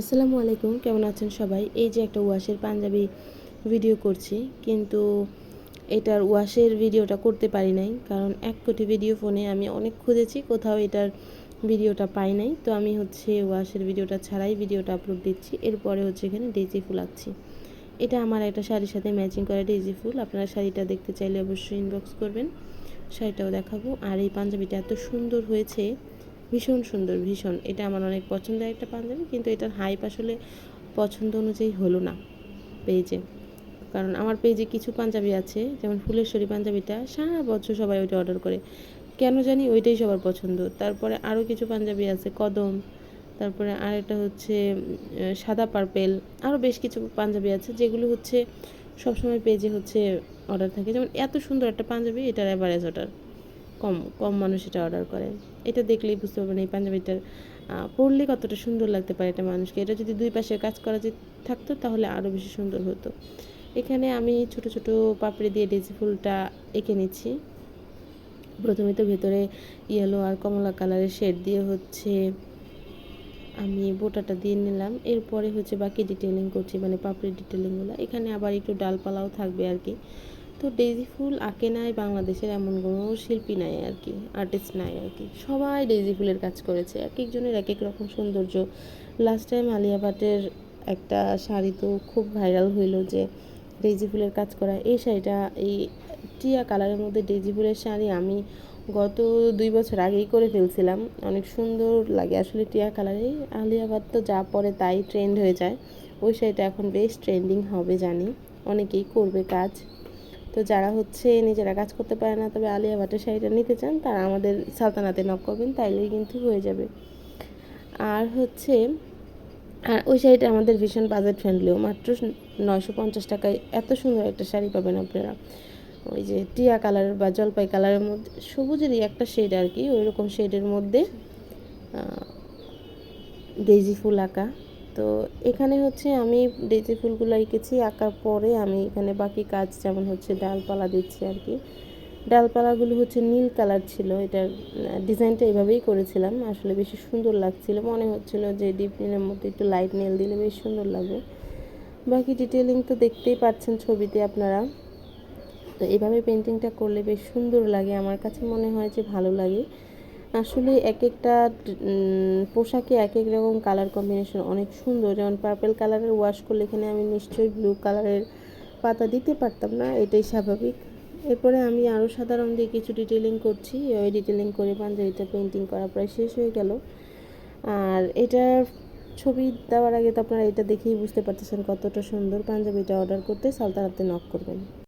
আসসালামু আলাইকুম, কেমন আছেন সবাই? এই যে একটা ওয়াশের পাঞ্জাবি ভিডিও করছি, কিন্তু এটার ওয়াশের ভিডিওটা করতে পারি নাই, কারণ এক কোটি ভিডিও ফোনে আমি অনেক খুঁজেছি, কোথাও এটার ভিডিওটা পাই নাই। তো আমি হচ্ছে ওয়াশের ভিডিওটা ছাড়াই ভিডিওটা আপলোড দিচ্ছি, এরপরে হচ্ছে এখানে ডেজি ফুল আঁকছি। এটা আমার একটা শাড়ির সাথে ম্যাচিং করা ডেজি ফুল, আপনারা শাড়িটা দেখতে চাইলে অবশ্যই ইনবক্স করবেন, শাড়িটাও দেখাবো। আর এই পাঞ্জাবিটা এত সুন্দর হয়েছে ভীষণ সুন্দর, ভীষণ। এটা আমার অনেক পছন্দের একটা পাঞ্জাবি, কিন্তু এটার হাইপ আসলে পছন্দ অনুযায়ী হলো না পেজে কারণ আমার পেজে কিছু পাঞ্জাবি আছে, যেমন ফুলেশ্বরী পাঞ্জাবিটা, সারা বছর সবাই ওইটা অর্ডার করে। কেন জানি ওইটাই সবার পছন্দ। তারপরে আরও কিছু পাঞ্জাবি আছে, কদম, তারপরে আরেকটা হচ্ছে সাদা পার্পেল আরও বেশ কিছু পাঞ্জাবি আছে, যেগুলো হচ্ছে সবসময় পেজে হচ্ছে অর্ডার থাকে। যেমন এত সুন্দর একটা পাঞ্জাবি, এটার অ্যাভারেজ অর্ডার কম কম মানুষ এটা অর্ডার করে। এটা দেখলেই বুঝতে পারবেন এই পাঞ্জাবিটার পরলে কতটা সুন্দর লাগতে পারে এটা মানুষকে। এটা যদি দুই পাশে কাজ করা যে থাকতো তাহলে আরও বেশি সুন্দর হতো। এখানে আমি ছোট ছোট পাপড়ি দিয়ে ডেজি ফুলটা এঁকে নিচ্ছি। প্রথমে তো ভেতরে ইয়েলো আর কমলা কালারের শেড দিয়ে হচ্ছে আমি বোটাটা দিয়ে নিলাম। এরপরে হচ্ছে বাকি ডিটেলিং করছি মানে পাপড়ির ডিটেলিংগুলো এখানে আবার একটু ডালপালাও থাকবে আর কি। তো ডেজি ফুল আঁকে নাই, বাংলাদেশের এমন কোনো শিল্পী নাই আর কি আর্টিস্ট নাই আর কি সবাই ডেজি ফুলের কাজ করেছে, এক একজনের এক এক রকম সৌন্দর্য। লাস্ট টাইম আলিয়া ভাটের একটা শাড়ি তো খুব ভাইরাল হইল যে ডেজি ফুলের কাজ করা, এই শাড়িটা, এই টিয়া কালারের মধ্যে ডেজি ফুলের শাড়ি আমি গত দুই বছর আগেই করে ফেলছিলাম। অনেক সুন্দর লাগে আসলে টিয়া কালারেই আলিয়া ভাট তো যা পরে তাই ট্রেন্ড হয়ে যায়। ওই শাড়িটা এখন বেশ ট্রেন্ডিং হবে জানি। অনেকেই করবে কাজ। তো যারা হচ্ছে নিজেরা কাজ করতে পারে না, তবে আলিয়া ভাটের শাড়িটা নিতে চান, তারা আমাদের সালতানাতে নক করবেন, তাইলেই কিন্তু হয়ে যাবে। আর হচ্ছে, আর ওই শাড়িটা আমাদের ভীষণ বাজেট ফ্রেন্ডলিও মাত্র নয়শো পঞ্চাশ টাকায় এত সুন্দর একটা শাড়ি পাবেন আপনারা। ওই যে টিয়া কালার বা জলপাই কালারের মধ্যে, সবুজেরই একটা শেড আর কি ওই রকম শেডের মধ্যে ডেজি ফুল আঁকা। তো এখানে হচ্ছে আমি ডেজি ফুলগুলো এঁকেছি, আঁকার পরে আমি এখানে বাকি কাজ যেমন হচ্ছে ডালপালা দিচ্ছি আর কি। ডালপালাগুলো হচ্ছে নীল কালার ছিল, এটার ডিজাইনটা এভাবেই করেছিলাম, আসলে বেশি সুন্দর লাগছিল। মনে হচ্ছিল যে ডিপ নীলের মধ্যে একটু লাইট নীল দিলে বেশ সুন্দর লাগবে বাকি ডিটেলিং তো দেখতেই পাচ্ছেন ছবিতে আপনারা। তো এভাবে পেন্টিংটা করলে বেশ সুন্দর লাগে, আমার কাছে মনে হয় যে ভালো লাগে। আসলে এক একটা পোশাকে এক এক রকম কালার কম্বিনেশন অনেক সুন্দর। যেমন পার্পেল কালারের ওয়াশ করলে এখানে আমি নিশ্চয়ই ব্লু কালারের পাতা দিতে পারতাম না, এটাই স্বাভাবিক। এরপরে আমি আরও সাধারণ দিয়ে কিছু ডিটেলিং করছি। ওই ডিটেলিং করে পাঞ্জাবিটা পেন্টিং করা প্রায় শেষ হয়ে গেল। আর এটার ছবি দেওয়ার আগে তো আপনারা এটা দেখেই বুঝতে পারতেছেন কতটা সুন্দর পাঞ্জাবিটা অর্ডার করতে। সালতানাতে নক করবেন।